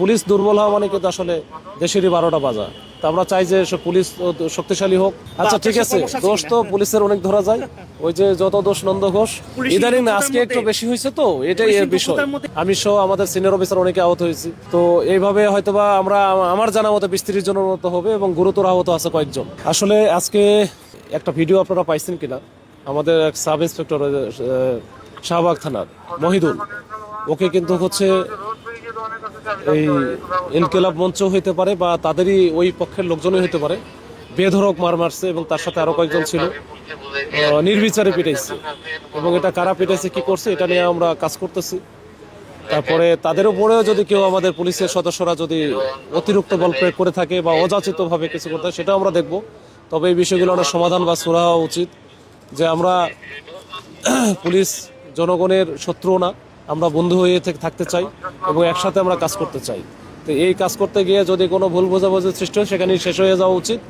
Police দুর্বল হওয়া মানে কিন্তু আসলে দেশেরই বারোটা বাজা তা আমরা চাই যে পুলিশ শক্তিশালী হোক। আচ্ছা ঠিক আছে দোষ তো পুলিশের অনেক ধরা যায়। ওই যে যত দোষ নন্দ ঘোষ ইদানিং আজকে একটু বেশি হয়েছে তো এটাই এর বিষয়। আমি সহ আমাদের সিনিয়র অফিসার অনেকে আহত হয়েছি। তো এইভাবে হয়তোবা আমরা আমার জানা মতো বিস্তৃতির জন্য মতো হবে এবং গুরুতর আহত আছে কয়েকজন। আসলে আজকে একটা ভিডিও আপনারা পাইছেন কিনা? আমাদের এক সাব ইন্সপেক্টর শাহবাগ থানার মহিদুল। ওকে কিন্তু হচ্ছে এই ইনকেলাব মঞ্চ হইতে পারে বা তাদেরই ওই পক্ষের লোকজনই হইতে পারে। বেধরক মার মারছে এবং তার সাথে আরও কয়েকজন ছিল। নির্বিচারে পিটাইছে। এবং এটা কারা পিটাইছে, কি করছে, এটা নিয়ে আমরা কাজ করতেছি। তারপরে তাদের উপরেও যদি কেউ আমাদের পুলিশের সদস্যরা যদি অতিরিক্ত বল প্রয়োগ করে থাকে বা অযাচিত ভাবে কিছু করতে হয়, সেটাও আমরা দেখব। তবে এই বিষয়গুলো আমরা সমাধান বা সুরা হওয়া উচিত যে আমরা পুলিশ জনগণের শত্রু না। আমরা বন্ধু হয়ে থাকতে চাই এবং একসাথে আমরা কাজ করতে চাই। তো এই কাজ করতে গিয়ে যদি কোনো ভুল বোঝাবুঝির সৃষ্টি হয়, সেখানেই শেষ হয়ে যাওয়া উচিত।